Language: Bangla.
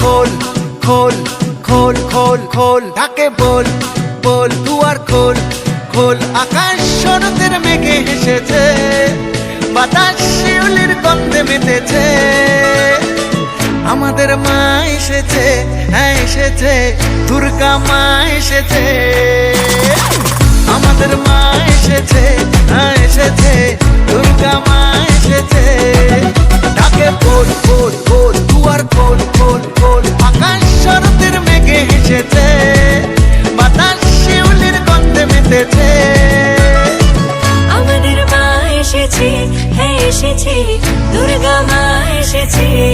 খোল খোল খোল খোল খোল ঢাকে বল বল, দুয়ার খোল খোল, আকাশ শরতের মেঘে হেসেছে, বাতাস শিউলির গন্ধে মেতেছে। আমাদের মা এসেছে হ্যাঁ এসেছে, দুর্গা মা এসেছে। আমাদের মা এসেছে হ্যাঁ এসেছে, দুর্গা মা এসেছে। এসেছি হে এসেছে দুর্গা মা এসেছে।